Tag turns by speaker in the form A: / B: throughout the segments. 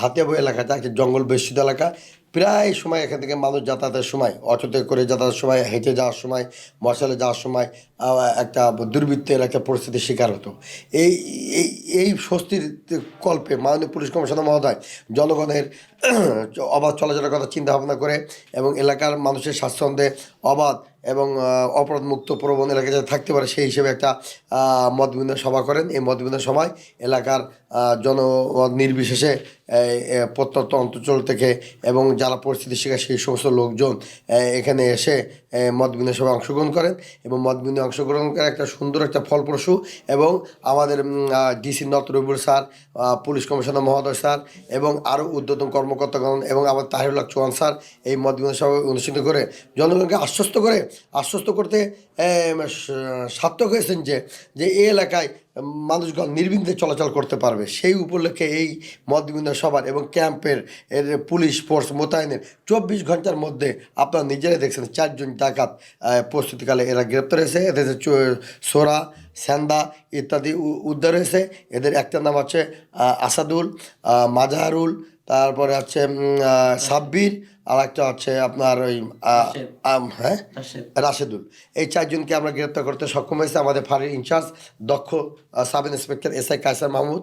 A: হাতিয়াবো এলাকাটা একটা জঙ্গল বেষ্টিত এলাকা। প্রায় সময় এখান থেকে মানুষ যাতায়াতের সময়, অটোতে করে যাতায়াতের সময়, হেঁটে যাওয়ার সময়, মশালে যাওয়ার সময় একটা দুর্বৃত্তের একটা পরিস্থিতির শিকার হতো। এই এই এই স্বস্তির কল্পে মাননীয় পুলিশ কমিশনার মহোদয় জনগণের অবাধ চলাচলের কথা চিন্তা ভাবনা করে এবং এলাকার মানুষের স্বাচ্ছন্দ্যে অবাধ এবং অপরাধমুক্ত প্রবণ এলাকা যাতে থাকতে পারে সেই হিসেবে একটা মত সভা করেন। এই মত বিনিময় সময় এলাকার জন নির্বিশেষে প্রত্যন্ত অঞ্চল থেকে এবং যারা পরিস্থিতি শিকার সেই সমস্ত লোকজন এখানে এসে মত বিনিময় সভায় অংশগ্রহণ করেন এবং মত অংশগ্রহণ করে একটা সুন্দর একটা ফলপ্রসূ এবং আমাদের ডিসি নত রবিউল স্যার পুলিশ কমিশনার মহোদয় স্যার এবং আরও উদ্যতন কর্মকর্তাগণ এবং আমার তাহিরুল্লাহ চৌহান স্যার এই মত বিনিময় সভা অনুষ্ঠিত করে জনগণকে আশ্বস্ত করে, আশ্বস্ত করতে সার্থক হয়েছেন যে যে এই এলাকায় মানুষগণ নির্বিঘ্নে চলাচল করতে পারবে। সেই উপলক্ষে এই মত সভার এবং ক্যাম্পের এর পুলিশ ফোর্স মোতায়েনের চব্বিশ ঘণ্টার মধ্যে আপনারা নিজেরাই দেখছেন, চারজন ডাকাত প্রস্তুতিকালে এরা গ্রেপ্তার হয়েছে। এদের সোরা স্যান্দা ইত্যাদি উ- উদ্ধার হয়েছে। এদের একটা নাম হচ্ছে আসাদুল মাজাহারুল তারপরে হচ্ছে সাব্বির আর একটা হচ্ছে আপনার ওই হ্যাঁ? রাশেদুল। এই চারজনকে আমরা গ্রেপ্তার করতে সক্ষম হয়েছে আমাদের ফাঁড়ির ইনচার্জ দক্ষ sub inspector S I Kaisar Mahmud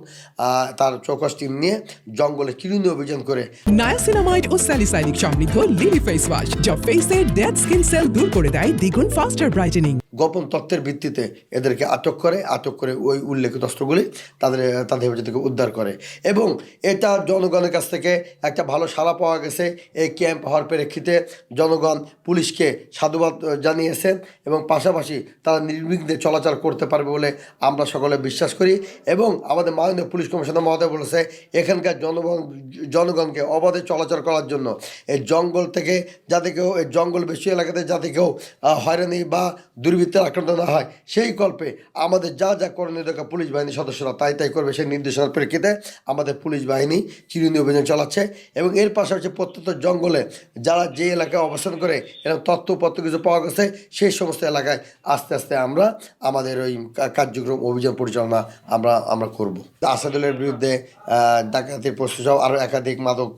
A: তার চৌকস টিম নিয়ে জঙ্গলে চিরুনি অভিযান করে।
B: নায়াসিনামাইড ও স্যালিসাইনিক সমৃদ্ধ লিলি ফেস ওয়াশ যা ফেসের ডেড স্কিন সেল দূর করে দেয় দ্বিগুণ ফাস্টার ব্রাইটেনিং।
A: গোপন তথ্যের ভিত্তিতে এদেরকে আটক করে আটক করে ওই উল্লেখিত অস্ত্রগুলি তাদের তাদের হেফাজত থেকে উদ্ধার করে। এবং এটা জনগণের কাছ থেকে একটা ভালো সাড়া পাওয়া গেছে। এই ক্যাম্প হওয়ার প্রেক্ষিতে জনগণ পুলিশকে সাধুবাদ জানিয়েছেন এবং পাশাপাশি তারা নির্বিঘ্নে চলাচল করতে পারবে বলে আমরা সকলে বিশ্বাস করি। এবং আমাদের মাননীয় পুলিশ কমিশনার মহোদয় বলেছে, এখানকার জনগণ, জনগণকে অবাধে চলাচল করার জন্য এই জঙ্গল থেকে যাতে কেউ, এই জঙ্গল বেশি এলাকাতে যাতে কেউ হয়রানি বা দুর্বৃত্তের আক্রান্ত না হয়, সেই কল্পে আমাদের যা যা করণীয় দরকার পুলিশ বাহিনীর সদস্যরা তাই তাই করবে সেই নির্দেশনার প্রেক্ষিতে আমাদের পুলিশ বাহিনী চিরুনি অভিযান চালাচ্ছে এবং এর পাশাপাশি প্রত্যন্ত জঙ্গলে যারা যে এলাকায় অবস্থান করে এরকম তথ্যপত্র কিছু পাওয়া গেছে, সেই সমস্ত এলাকায় আস্তে আস্তে আমরা আমাদের ওই কার্যক্রম অভিযান পরিচালনা আমরা আমরা করব। আসাদুলের বিরুদ্ধে ডাকাতির প্রস্তুত আরও একাধিক মাদক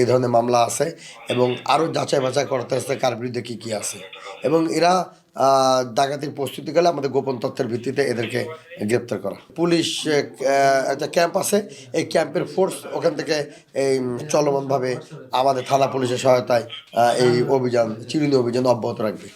A: এই ধরনের মামলা আছে এবং আরও যাচাই বাছাই করতে আসতে কার বিরুদ্ধে কী কী আছে। এবং এরা ডাকাতির প্রস্তুতি গেলে আমাদের গোপন তথ্যের ভিত্তিতে এদেরকে গ্রেপ্তার করা। পুলিশ একটা ক্যাম্প আছে, এই ক্যাম্পের ফোর্স ওখান থেকে এই চলমানভাবে আমাদের থানা পুলিশের সহায়তায় এই অভিযান, চিরুনি অভিযান অব্যাহত রাখবে।